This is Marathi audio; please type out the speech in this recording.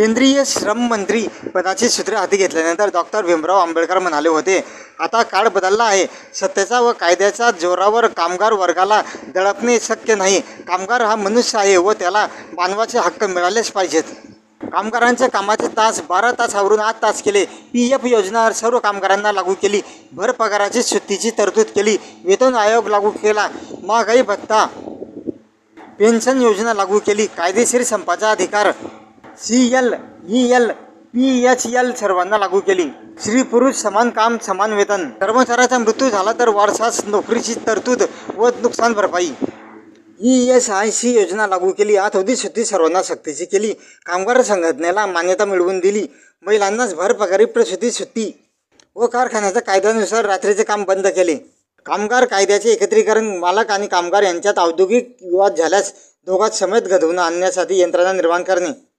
केंद्रीय श्रम मंत्री पदाची सूत्रे हाती घेतल्यानंतर डॉक्टर भीमराव आंबेडकर म्हणाले होते आता काळ बदलला आहे. सत्तेचा व कायद्याच्या जोरावर कामगार वर्गाला दडपणे शक्य नाही. कामगार हा मनुष्य आहे व त्याला मानवाचे हक्क मिळालेच पाहिजेत. कामगारांच्या कामाचे तास बारा तासावरून आठ तास केले. पी एफ योजना सर्व कामगारांना लागू केली. भर पगाराची सुट्टीची तरतूद केली. वेतन आयोग लागू केला. महागाई भत्ता पेन्शन योजना लागू केली. कायदेशीर संपाचा अधिकार C L E L P H L सर्वांना लागू केली. स्त्री पुरुष समान काम समान वेतन. कर्मचाऱ्याचा मृत्यू झाला तर वारसास नोकरीची तरतूद व नुकसान भरपाई. ई एस आय सी योजना लागू केली. आठवडी सुट्टी सर्वांना सक्तीची केली. कामगार संघटनेला मान्यता मिळवून दिली. महिलांनाच भर पगारी सुट्टी व कारखान्याच्या कायद्यानुसार रात्रीचे काम बंद केले. कामगार कायद्याचे एकत्रीकरण मालक आणि कामगार यांच्यात औद्योगिक विवाद झाल्यास दोघात समेत घडवून आणण्यासाठी यंत्रणा निर्माण करणे.